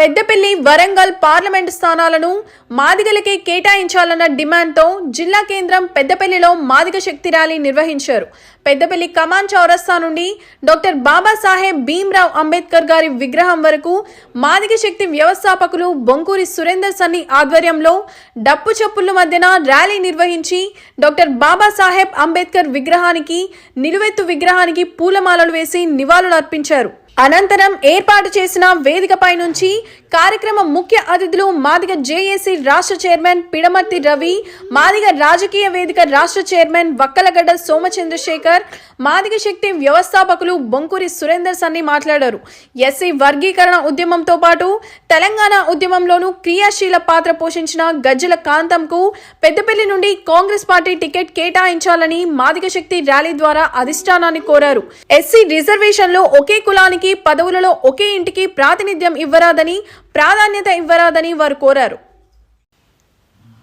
Peddapalli Warangal parliament స్థానాలను మాదిగలకే కేటాయించాలన్న డిమాండ్తో జిల్లా కేంద్రం పెద్దపల్లిలో మాదిగ శక్తి ర్యాలీ నిర్వహించారు. పెద్దపల్లి కమాన్ చౌరస్తా నుండి డాక్టర్ బాబాసాహెబ్ భీమ్రావ్ అంబేద్కర్ గారి విగ్రహం వరకు మాదిగ శక్తి వ్యవస్థాపకులు బొంకూరి సురేందర్ సన్ని ఆధ్వర్యంలో డప్పు చప్పుల మధ్యన ర్యాలీ నిర్వహించి డాక్టర్ బాబాసాహెబ్ అంబేద్కర్ విగ్రహానికి నిలువెత్తు విగ్రహానికి పూలమాలలు వేసి నివాళులు అర్పించారు అనంతరం ఏర్పాటు చేసిన వేదికపై నుంచి కార్యక్రమ ముఖ్య అతిథులు మాదిగ జేఏసీ రాష్ట్ర చైర్మన్ పిడమర్తి రవి మాదిగ రాజకీయ వేదిక రాష్ట్ర చైర్మన్ వక్కలగడ్డ సోమచంద్రశేఖర్ మాదిగ శక్తి వ్యవస్థాపకులు బొంకూరి సురేందర్ సన్ని మాట్లాడారు. ఎస్సీ వర్గీకరణ ఉద్యమంతో పాటు తెలంగాణ ఉద్యమంలోనూ క్రియాశీల పాత్ర పోషించిన గజ్జల కాంతంకు పెద్దపల్లి నుండి కాంగ్రెస్ పార్టీ టికెట్ కేటాయించాలని మాదిగ శక్తి ర్యాలీ ద్వారా అధిష్టానాన్ని కోరారు. ఎస్సీ రిజర్వేషన్లో ఒకే కులానికి పదవులలో ఒకే ఇంటికి ప్రాతినిధ్యం ఇవ్వరాదని ప్రాధాన్యత ఇవ్వరాదని వారు కోరారు.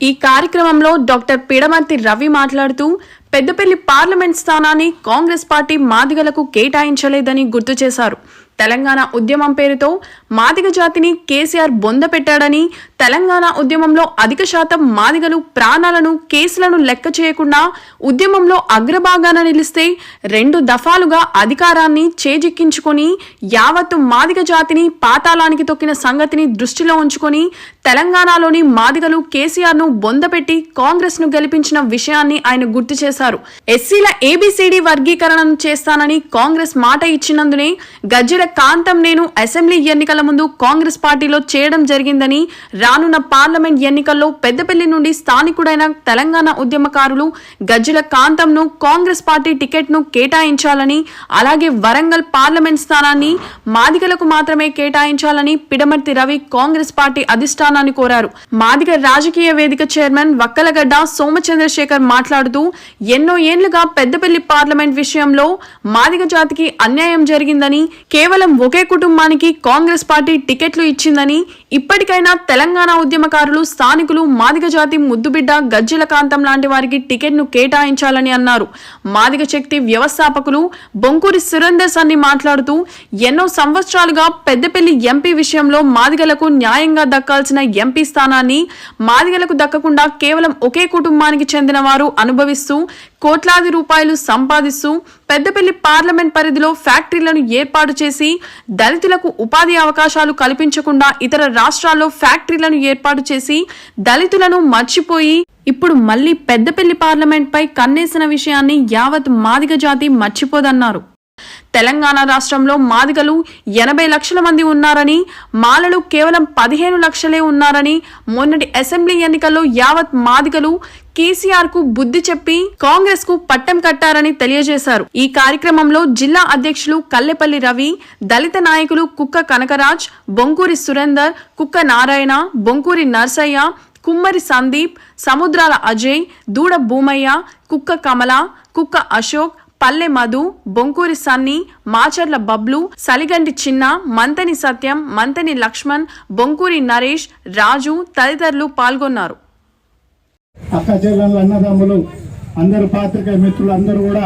ఈ కార్యక్రమంలో డాక్టర్ పిడమర్తి రవి మాట్లాడుతూ పెద్దపల్లి పార్లమెంట్ స్థానాన్ని కాంగ్రెస్ పార్టీ మాదిగలకు కేటాయించలేదని గుర్తు చేశారు. తెలంగాణ ఉద్యమం పేరుతో మాదిగ జాతిని కేసీఆర్ బొంద పెట్టాడని తెలంగాణ ఉద్యమంలో అధిక శాతం మాదిగలు ప్రాణాలను కేసులను లెక్క చేయకుండా ఉద్యమంలో అగ్రభాగాన నిలిస్తే రెండు దఫాలుగా అధికారాన్ని చేజిక్కించుకొని యావత్తు మాదిగ జాతిని పాతాళానికి తొక్కిన సంగతిని దృష్టిలో ఉంచుకొని తెలంగాణలోని మాదిగలు కేసీఆర్ను బొందపెట్టి కాంగ్రెస్ను గెలిపించిన విషయాన్ని ఆయన గుర్తు చేశారు. ఎస్సీల ఏబిసిడి వర్గీకరణను చేస్తానని కాంగ్రెస్ మాట ఇచ్చినందునే గజ్జెల కాంతం నేను అసెంబ్లీ ఎన్నికల ముందు కాంగ్రెస్ పార్టీలో చేయడం జరిగిందని రానున్న పార్లమెంట్ ఎన్నికల్లో పెద్దపల్లి నుండి స్థానికుడైన తెలంగాణ ఉద్యమకారులు గజ్జల కాంతంను కాంగ్రెస్ పార్టీ టికెట్ను కేటాయించాలని అలాగే వరంగల్ పార్లమెంట్ స్థానాన్ని మాదిగలకు మాత్రమే కేటాయించాలని పిడమర్తి రవి కాంగ్రెస్ పార్టీ అధిష్టానాన్ని కోరారు. మాదిగ రాజకీయ వేదిక చైర్మన్ వక్కలగడ్డ సోమచంద్రశేఖర్ మాట్లాడుతూ ఎన్నో ఏండ్లుగా పెద్దపల్లి పార్లమెంట్ విషయంలో మాదిగ జాతికి అన్యాయం జరిగిందని కేవలం ఒకే కుటుంబానికి కాంగ్రెస్ పార్టీ టికెట్లు ఇచ్చిందని ఇప్పటికైనా తెలంగాణ ఉద్యమకారులు స్థానికులు మాదిగ జాతి ముద్దుబిడ్డ గజ్జల కాంతం లాంటి వారికి టికెట్ను కేటాయించాలని అన్నారు. మాదిగ శక్తి వ్యవస్థాపకులు బొంకూరి సురేందర్ సన్ని మాట్లాడుతూ ఎన్నో సంవత్సరాలుగా పెద్దపల్లి ఎంపీ విషయంలో మాదిగలకు న్యాయంగా దక్కాల్సిన ఎంపీ స్థానాన్ని మాదిగలకు దక్కకుండా కేవలం ఒకే కుటుంబానికి చెందిన వారు అనుభవిస్తూ కోట్లాది రూపాయలు సంపాదిస్తూ పెద్దపల్లి పార్లమెంట్ పరిధిలో ఫ్యాక్టరీలను ఏర్పాటు చేసి దళితులకు ఉపాధి అవకాశాలు కల్పించకుండా ఇతర రాష్ట్రాల్లో ఫ్యాక్టరీలను ఏర్పాటు చేసి దళితులను మర్చిపోయి ఇప్పుడు మళ్ళీ పెద్దపల్లి పార్లమెంట్ పై కన్నేసిన విషయాన్ని యావత్ మాదిగ జాతి మర్చిపోదన్నారు. తెలంగాణ రాష్ట్రంలో మాదిగలు ఎనభై లక్షల మంది ఉన్నారని మాలలు కేవలం పదిహేను లక్షలే ఉన్నారని మొన్నటి అసెంబ్లీ ఎన్నికల్లో యావత్ మాదిగలు కేసీఆర్కు బుద్ధి చెప్పి కాంగ్రెస్కు పట్టం కట్టారని తెలియజేశారు. ఈ కార్యక్రమంలో జిల్లా అధ్యక్షులు కల్లెపల్లి రవి దళిత నాయకులు కుక్క కనకరాజ్ బొంకూరి సురేందర్ కుక్క నారాయణ బొంకూరి నర్సయ్య కుమ్మరి సందీప్ సముద్రాల అజయ్ దూడ భూమయ్య కుక్క కమల కుక్క అశోక్ పల్లె మధు బొంకూరి సన్ని మాచర్ల బబ్లు సలిగంటి చిన్న మంతని సత్యం మంతని లక్ష్మణ్ బొంకూరి నరేష్ రాజు తదితరులు పాల్గొన్నారు. అక్క చెల్లెళ్ళు అన్నదమ్ములు అందరు పాత్రిక మిత్రులు అందరూ కూడా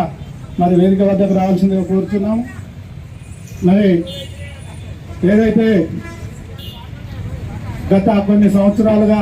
మరి వేదిక వద్దకు రావాల్సిందిగా కోరుతున్నాం మరి ఏదైతే గత కొన్ని సంవత్సరాలుగా